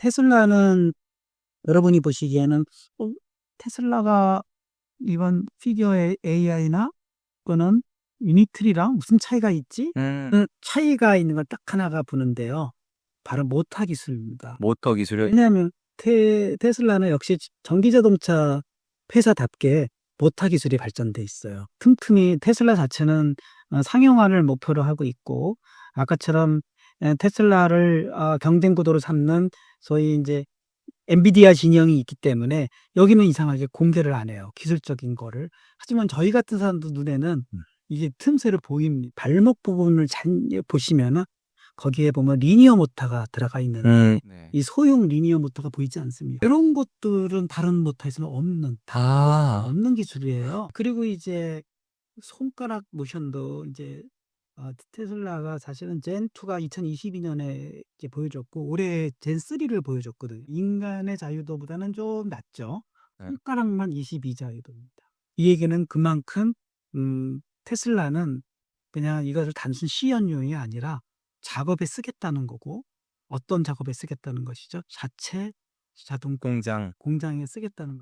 테슬라는 여러분이 보시기에는 어, 테슬라가 이번 피규어의 AI나 또는 유니트리랑 무슨 차이가 있지? 음, 그 차이가 있는 걸딱 하나가 보는데요. 바로 모터 기술입니다. 모터 기술이 왜냐하면 테, 테슬라는 역시 전기자동차 회사답게 모터 기술이 발전돼 있어요. 틈틈이 테슬라 자체는 어, 상용화를 목표로 하고 있고 아까처럼 에, 테슬라를 어, 경쟁 구도로 삼는 소위 이제 엔비디아 진영이 있기 때문에 여기는 이상하게 공개를 안 해요. 기술적인 거를. 하지만 저희 같은 사람들 눈에는 음. 이게 틈새로 보입니다. 발목 부분을 잘 보시면은 거기에 보면 리니어 모터가 들어가 있는 음, 이 소형 리니어 모터가 보이지 않습니다. 이런 것들은 다른 모터에서는 없는 다 아, 없는 기술이에요. 그리고 이제 손가락 모션도 이제 어, 테슬라가 사실은 젠 2가 2022년에 이제 보여줬고 올해 젠 3를 보여줬거든요. 인간의 자유도보다는 좀 낮죠. 네. 손가락만 22 자유도입니다. 이 얘기는 그만큼 음, 테슬라는 그냥 이것을 단순 시연용이 아니라 작업에 쓰겠다는 거고 어떤 작업에 쓰겠다는 것이죠. 자체 자동 공장. 공장에 쓰겠다는 것.